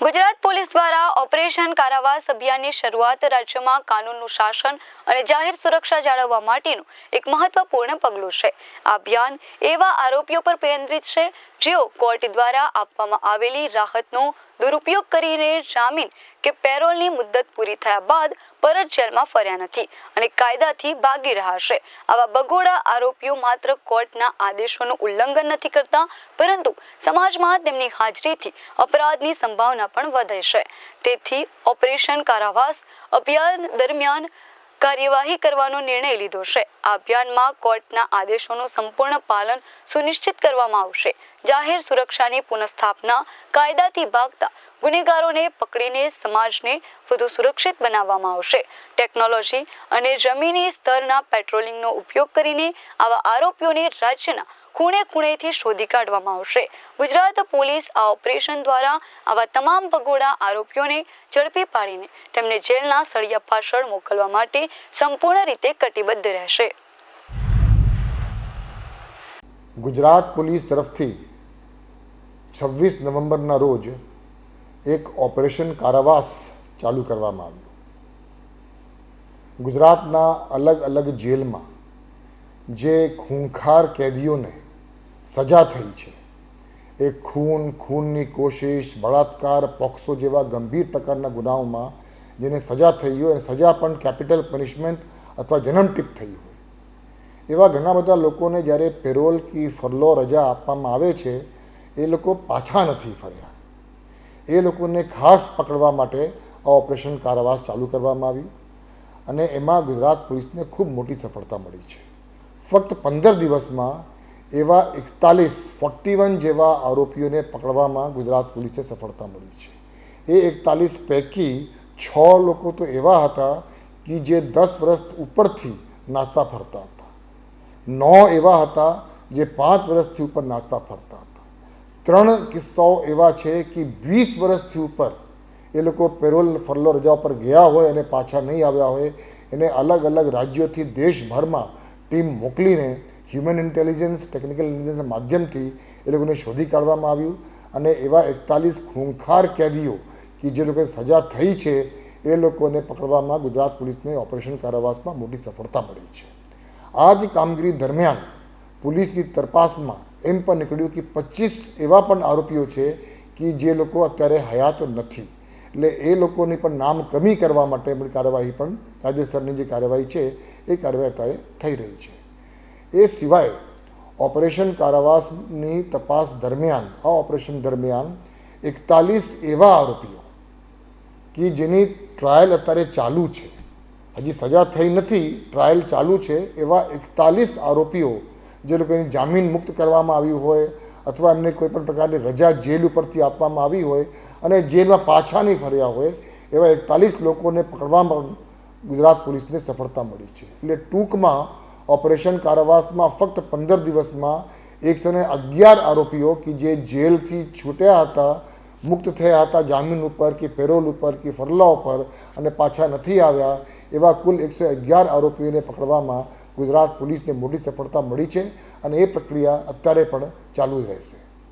Gujarat police દ્વારા operation કારાવાસ અભિયાનની શરૂઆત રાજ્યમાં કાનૂનનું શાસન અને જાહેર સુરક્ષા જાળવવા માટેનું એક મહત્વપૂર્ણ પગલું છે. આ અભિયાન એવા આરોપીઓ પર કેન્દ્રિત છે, જેઓ કોર્ટ દ્વારા આપવામાં આવેલી રાહતનો દુરુપયોગ કરીને જામીન કે પેરોલની મુદ્દત પૂરી થયા બાદ પરત જેલમાં ફર્યા નથી અને કાયદાથી ભાગી રહ્યા છે. આવા બગોડા આરોપીઓ માત્ર કોર્ટના આદેશોનું ઉલ્લંઘન નથી કરતા, પરંતુ સમાજમાં તેમની હાજરીથી અપરાધની સંભાવના પણ વધે છે. તેથી ઓપરેશન કારાવાસ અભિયાન દરમિયાન કાર્યવાહી કરવાનો નિર્ણય લીધો છે. આ અભિયાનમાં કોર્ટના આદેશોનું સંપૂર્ણ પાલન સુનિશ્ચિત કરવામાં આવશે. જાહેર સુરક્ષાની પુનઃસ્થાપના કાયદાથી ભાગતા ગુનેગારોને પકડીને સમાજને વધુ સુરક્ષિત બનાવવામાં આવશે. ટેકનોલોજી અને જમીની સ્તરના પેટ્રોલિંગનો ઉપયોગ કરીને આવા આરોપીઓને રાજ્યના ખૂણે ખૂણેથી શોધી કાઢવામાં આવશે. ગુજરાત પોલીસ આ ઓપરેશન દ્વારા આવા તમામ ભગોડા આરોપીઓને ઝડપી પાડીને તેમને જેલના સળિયા પાછળ મોકલવા માટે સંપૂર્ણ રીતે કટિબદ્ધ રહેશે. ગુજરાત પોલીસ તરફથી છવ્વીસ નવેમ્બરના રોજ એક ઓપરેશન કારાવાસ ચાલુ કરવામાં આવ્યું. ગુજરાતના અલગ અલગ જેલમાં જે ખૂંખાર કેદીઓને સજા થઈ છે. એ ખૂન, ખૂનની કોશિશ, બળાત્કાર, પોક્સો જેવા ગંભીર પ્રકારના ગુનાઓમાં જેને સજા થઈ હોય, અને સજા પણ કેપિટલ પનિશમેન્ટ અથવા જન્મટીપ થઈ હોય. એવા ઘણા બધા લોકોને જ્યારે પેરોલ કી ફરલો રજા આપવામાં આવે છે, એ લોકો પાછા નથી ફર્યા. એ લોકોને ખાસ પકડવા માટે આ ઓપરેશન કારાવાસ ચાલુ કરવામાં આવ્યું, અને એમાં ગુજરાત પોલીસને ખૂબ મોટી સફળતા મળી છે. ફક્ત પંદર દિવસમાં એવા એકતાલીસ ફોર્ટી વન જેવા આરોપીઓને પકડવામાં ગુજરાત પોલીસને સફળતા મળી છે. એ એકતાલીસ પૈકી છ લોકો તો એવા હતા કે જે દસ વર્ષ ઉપરથી નાસ્તા ફરતા હતા. નવ એવા હતા જે પાંચ વર્ષથી ઉપર નાસ્તા ફરતા હતા. ત્રણ કિસ્સાઓ એવા છે કે વીસ વર્ષથી ઉપર એ લોકો પેરોલ ફરલો રજા પર ગયા હોય અને પાછા નહીં આવ્યા હોય. એને અલગ અલગ રાજ્યોથી દેશભરમાં ટીમ મોકલીને હ્યુમન ઇન્ટેલિજન્સ ટેકનિકલ ઇન્ટેલિજન્સના માધ્યમથી એ લોકોને શોધી કાઢવામાં આવ્યું અને એવા એકતાલીસ ખૂંખાર કેદીઓ કે જે લોકોને સજા થઈ છે, એ લોકોને પકડવામાં ગુજરાત પોલીસને ઓપરેશન કારાવાસમાં મોટી સફળતા મળી છે. આ જ કામગીરી દરમિયાન પોલીસની તપાસમાં એમ પણ નીકળ્યું કે પચીસ એવા પણ આરોપીઓ છે કે જે લોકો અત્યારે હયાત નથી. એટલે એ લોકોની પણ નામ કમી કરવા માટે પણ કાર્યવાહી પણ કાયદેસરની જે કાર્યવાહી છે, એ કાર્યવાહી અત્યારે થઈ રહી છે. એ સિવાય ઓપરેશન કારાવાસની તપાસ દરમિયાન, આ ઓપરેશન દરમિયાન એકતાલીસ એવા આરોપીઓ કે જેની ટ્રાયલ અત્યારે ચાલુ છે. હજી સજા થઈ નથી, ટ્રાયલ ચાલુ છે એવા એકતાલીસ આરોપીઓ જે લોકોની જામીન મુક્ત કરવામાં આવી હોય અથવા એમને કોઈ પણ પ્રકારની રજા જેલ ઉપરથી આપવામાં આવી હોય અને જેલમાં પાછા નહીં ફર્યા હોય, એવા એકતાલીસ લોકોને પકડવામાં ગુજરાત પોલીસને સફળતા મળી છે. એટલે ટૂંકમાં ઓપરેશન કારાવાસમાં ફક્ત પંદર દિવસમાં એકસો ને અગિયાર આરોપીઓ કે જે જેલથી છૂટ્યા હતા, મુક્ત થયા હતા જામીન ઉપર કે પેરોલ ઉપર કે ફરલા ઉપર અને પાછા નથી આવ્યા, એવા કુલ એકસો અગિયાર આરોપીઓને પકડવામાં ગુજરાત પોલીસને મોટી સફળતા મળી છે અને એ પ્રક્રિયા અત્યારે પણ ચાલુ રહેશે.